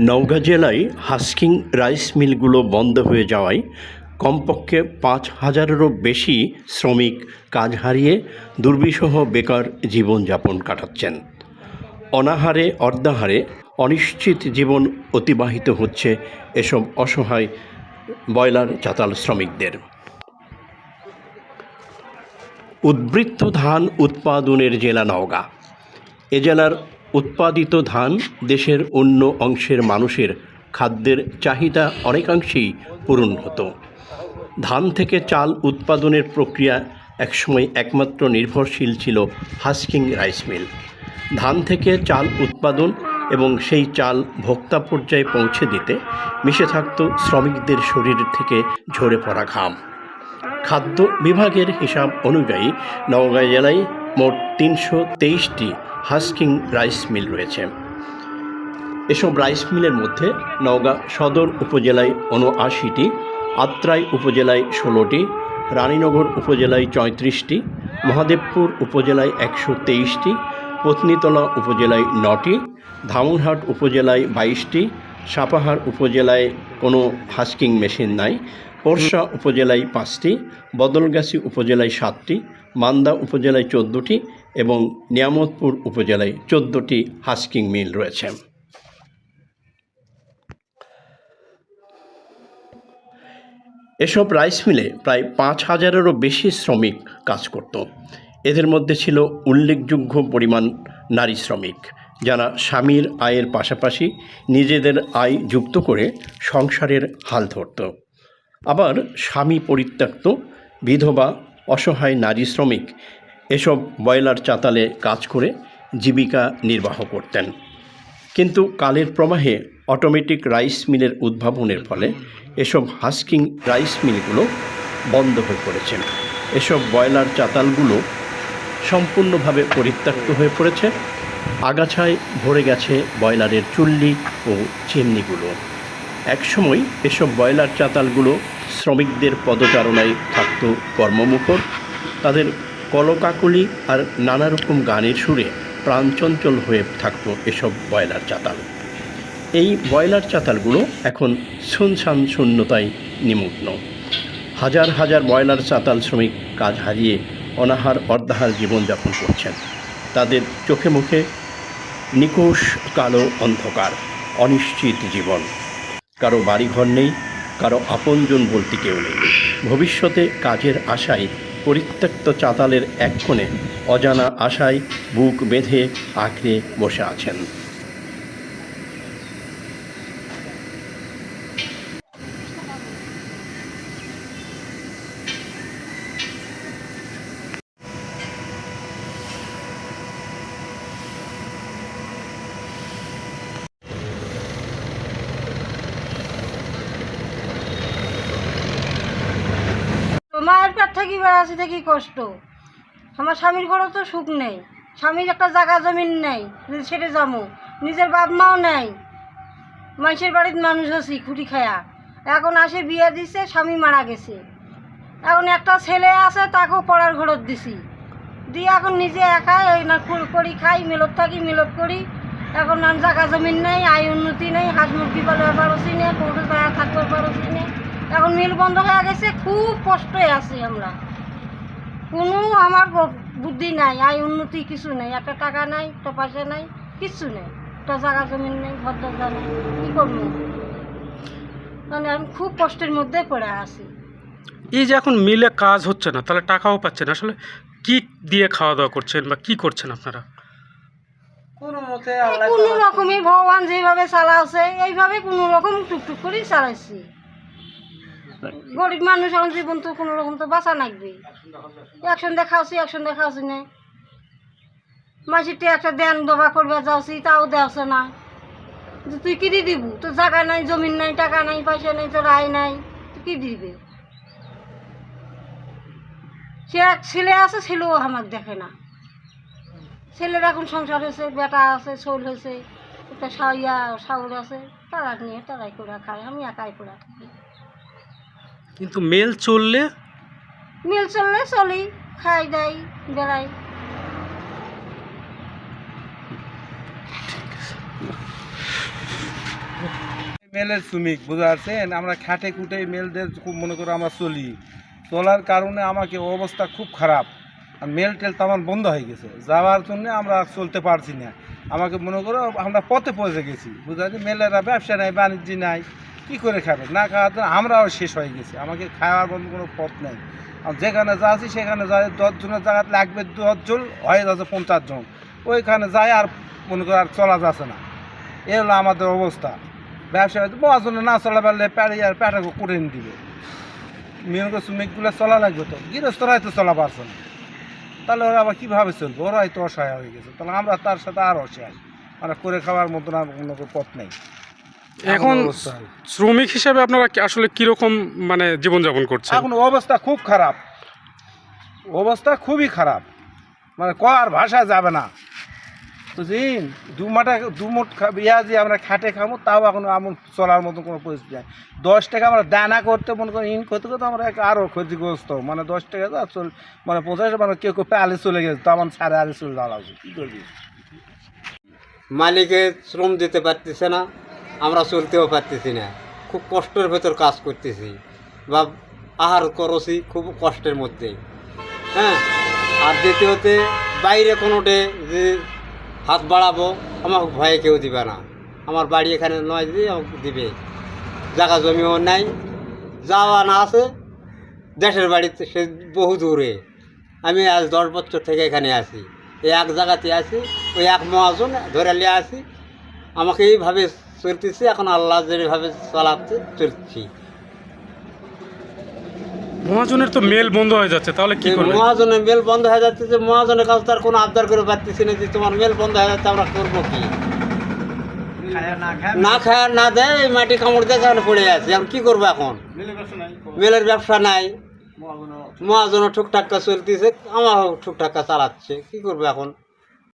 নওগাঁ জেলায় husking rice মিলগুলো বন্ধ হয়ে যাওয়ায় কমপক্ষে পাঁচ হাজারেরও বেশি শ্রমিক কাজ হারিয়ে দুর্বিষহ বেকার জীবনযাপন কাটাচ্ছেন। অনাহারে, অর্ধাহারে অনিশ্চিত জীবন অতিবাহিত হচ্ছে এসব অসহায় বয়লার চাতাল শ্রমিকদের। উদ্বৃত্ত ধান উৎপাদনের জেলা নওগাঁ। এ জেলার উৎপাদিত ধান দেশের অন্য অংশের মানুষের খাদ্যের চাহিদা অনেকাংশেই পূরণ হতো। ধান থেকে চাল উৎপাদনের প্রক্রিয়া একসময় একমাত্র নির্ভরশীল ছিল হাস্কিং রাইস মিল। ধান থেকে চাল উৎপাদন এবং সেই চাল ভোক্তা পর্যায়ে পৌঁছে দিতে মিশে থাকত শ্রমিকদের শরীর থেকে ঝরে পড়া ঘাম। খাদ্য বিভাগের হিসাব অনুযায়ী নওগাঁ জেলায় মোট তিনশো তেইশটি হাস্কিং রাইস মিল রয়েছে। এসব রাইস মিলের মধ্যে নওগাঁ সদর উপজেলায় উনআশিটি আত্রাই উপজেলায় ষোলোটি, রানীনগর উপজেলায় চৌত্রিশটি, মহাদেবপুর উপজেলায় একশো তেইশটি, পত্নীতলা উপজেলায় নটি ধামুরহাট উপজেলায় বাইশটি, সাপাহার উপজেলায় কোনো হাস্কিং মেশিন নাই পোরশা উপজেলায় পাঁচটি, বদলগাছি উপজেলায় সাতটি মান্দা উপজেলায় চোদ্দোটি এবং নিয়ামতপুর উপজেলায় চোদ্দোটি হাস্কিং মিল রয়েছে। এসব রাইস মিলে প্রায় পাঁচ হাজারেরও বেশি শ্রমিক কাজ করত। এদের মধ্যে ছিল উল্লেখযোগ্য পরিমাণ নারী শ্রমিক, যারা স্বামীর আয়ের পাশাপাশি নিজেদের আয় যুক্ত করে সংসারের হাল ধরত। আবার স্বামী পরিত্যক্ত বিধবা অসহায় নারী শ্রমিক এসব বয়লার চাতালে কাজ করে জীবিকা নির্বাহ করতেন। কিন্তু কালের প্রবাহে অটোমেটিক রাইস মিলের উদ্ভাবনের ফলে এসব হাস্কিং রাইস মিলগুলো বন্ধ হয়ে পড়েছে। এসব বয়লার চাতালগুলো সম্পূর্ণভাবে পরিত্যক্ত হয়ে পড়েছে। আগাছায় ভরে গেছে বয়লারের চুল্লি ও চিমনিগুলো। একসময় এসব বয়লার চাতালগুলো শ্রমিকদের পদচারণায় থাকত কর্মমুখর। তাদের কলকাকলি আর নানা রকম গানের সুরে প্রাণচঞ্চল হয়ে থাকতো এসব বয়লার চাতাল। এই বয়লার চাতালগুলো এখন শুনশান শূন্যতায় নিমগ্ন। হাজার হাজার বয়লার চাতাল শ্রমিক কাজ হারিয়ে অনাহার অর্ধাহার জীবনযাপন করছেন। তাদের চোখে মুখে নিকোষ কালো অন্ধকার, অনিশ্চিত জীবন। কারও বাড়িঘর নেই কারও আপনজন বলতে কেউ নেই। ভবিষ্যতে কাজের আশায় পরিত্যক্ত চাতালের এক কোণে অজানা আশায় বুক বেঁধে আঁকড়ে বসে আছেন। মায়ের পেট থেকে বেড়াচ্ছি থেকে কষ্ট। আমার স্বামীর ঘরেও তো সুখ নেই। স্বামীর একটা জায়গা জমিন নেই ছেড়ে যাব। নিজের বাপ মাও নেই। মানুষের বাড়ির মানুষ আছি, খুঁটি খায়া। এখন আসে বিয়ে দিছে, স্বামী মারা গেছে। এখন একটা ছেলে আছে, তাকেও পড়ার ঘরত দিছি। দিয়ে এখন নিজে একাই ওই না করি খাই মিলত থাকি মিলত করি। এখন জায়গা জমিন নেই, আয় উন্নতি নেই, হাঁস মুরগি পালতে পারছি না জায়গা থাকতে পারছি না। এখন মিল বন্ধ হয়ে গেছে খুব কষ্টে আছি আমরা। কোনো আমার বুদ্ধি নাই আয় উন্নতি কিছু নেই একটা টাকা নাই একটা পয়সা নাই কিচ্ছু নেই। একটা জায়গা জমিন নেই ঘর দরজা নেই কী করব? মানে আমি খুব কষ্টের মধ্যে পড়ে আছি। এই যে এখন মিলে কাজ হচ্ছে না তাহলে টাকাও পাচ্ছেন আসলে কি দিয়ে খাওয়া দাওয়া করছেন বা কি করছেন আপনারা? কোনো রকমই ভগবান যেভাবে চালাচ্ছে এইভাবে কোনো রকম টুকটুক করেই চালাইছি। গরিব মানুষ এখন জীবন তো কোনো রকম তো বাঁচা লাগবে। একসন দেখাওছি একসন দেখাওছি না মাসিতে একটা দেন দবা করবে, যাওছি, তাও দেওয়াছে না। যে তুই কি দিয়ে দিবু? তোর জায়গা নাই, জমিন নাই, টাকা নাই, পয়সা নাই, তোর আয় নাই তুই কি দিবে? সে এক ছেলে আছে, ছেলেও আমাকে দেখে না। ছেলের এখন সংসার হয়েছে, বেটা আছে, শোল হয়েছে, একটা সাইয়া সাউর আছে তারা নিয়ে তারাই করে খায়, আমি একাই করে থাকি। কিন্তু মেল চললে? মিল চললে চলি খাই দাই বেড়াই। মেলের শ্রমিক বুঝতে পারছেন আমরা খাটে কুটে মেলদের খুব মনে করো আমরা চলি। চলার কারণে আমাকে অবস্থা খুব খারাপ। আর মেল টেল তো আমার বন্ধ হয়ে গেছে। যাওয়ার জন্য আমরা আর চলতে পারছি না। আমাকে মনে করো আমরা পথে পৌঁছে গেছি। বুঝতে পারছি মেলেরা ব্যবসা নাই বাণিজ্য নাই। কী করে খাবে? না খাওয়ার জন্য আমরাও শেষ হয়ে গেছি। আমাকে খাওয়ার মতো কোনো পথ নেই। আর যেখানে যাচ্ছি সেখানে যাই দশজনের জায়গায় লাগবে দশজন হয়ে যাচ্ছে পঞ্চাশ জন। ওইখানে যাই আর মনে করো আর চলা যাচ্ছে না। এ হলো আমাদের অবস্থা। ব্যবসা মহাজনে না চলা পারলে প্যাড়ে আর প্যাটাকে নিয়ে দিবে। মেন করে শ্রমিকগুলো চলা লাগবে তো? গৃহস্থরাই তো চলা পারছে না। তাহলে ওরা আবার কীভাবে চলবে? ওরাই তো অসহায় হয়ে গেছে। তাহলে আমরা তার সাথে আর অসহায়। মানে করে খাওয়ার মতন আর কোনো পথ নেই। এখন শ্রমিক হিসেবে আপনারা কি- আসলে কীরকম মানে জীবনযাপন করছেন? এখন অবস্থা খুব খারাপ। অবস্থা খুবই খারাপ। মানে কর ভাষা যাবে না। তো জিন দু মাটা দু মুঠ খা- ইয়া দিয়ে আমরা খাটে খাব তাও এখন এমন চলার মতো কোনো পরিস্থিতি নেই। দশ টাকা আমরা দানা করতে মনে করি ইন করতে করতে আমরা আরও ক্ষতিগ্রস্ত। মানে দশ টাকা যা চল মানে পঞ্চাশ মানে কেউ কেউ প্যালে চলে গেছে তখন সাড়ে আলে চলে লাগছে কী করবি মালিকে শ্রম দিতে পারতেছে না। আমরা চলতেও পারতেছি না। খুব কষ্টের ভেতর কাজ করতেছি। বা আহার করছি খুব কষ্টের মধ্যে। হ্যাঁ? আর দ্বিতীয়তে, বাইরে কোনোটে যে হাত বাড়াবো, আমাকে ভয়ে কেউ দিবে না। আমার বাড়ি এখানে নয় দিদি আমাকে দিবে। জায়গা জমিও নাই। যাওয়া না আছে, দেশের বাড়িতে সে বহু দূরে। আমি আজ দশ বছর থেকে এখানে আছি। এই এক জায়গাতে আছি, ওই এক মহাজন ধরে নিয়ে আসি আমাকে এইভাবে চলতেছি এখন আল্লাহ যেভাবে চালাচ্ছে চলছি। মহাজনের তো মেল বন্ধ হয়ে যাচ্ছে তাহলে কি এই করবেন? মহাজনের মেল বন্ধ হয়ে যাচ্ছে যে মহাজনের কাছে তার কোনো আবদার করে পারতেছি না যে তোমার মেল বন্ধ হয়ে যাচ্ছে আমরা করব কি? না খায়? না দেয় এই মাটি কামড় দিয়ে এখানে পড়ে আছে এখন কি করব এখন? মেলের ব্যবসা নাই? মহাজনও ঠুকঠাক্কা চলতেছে আমারও ঠুকঠাক্কা চালাচ্ছে কি করব এখন?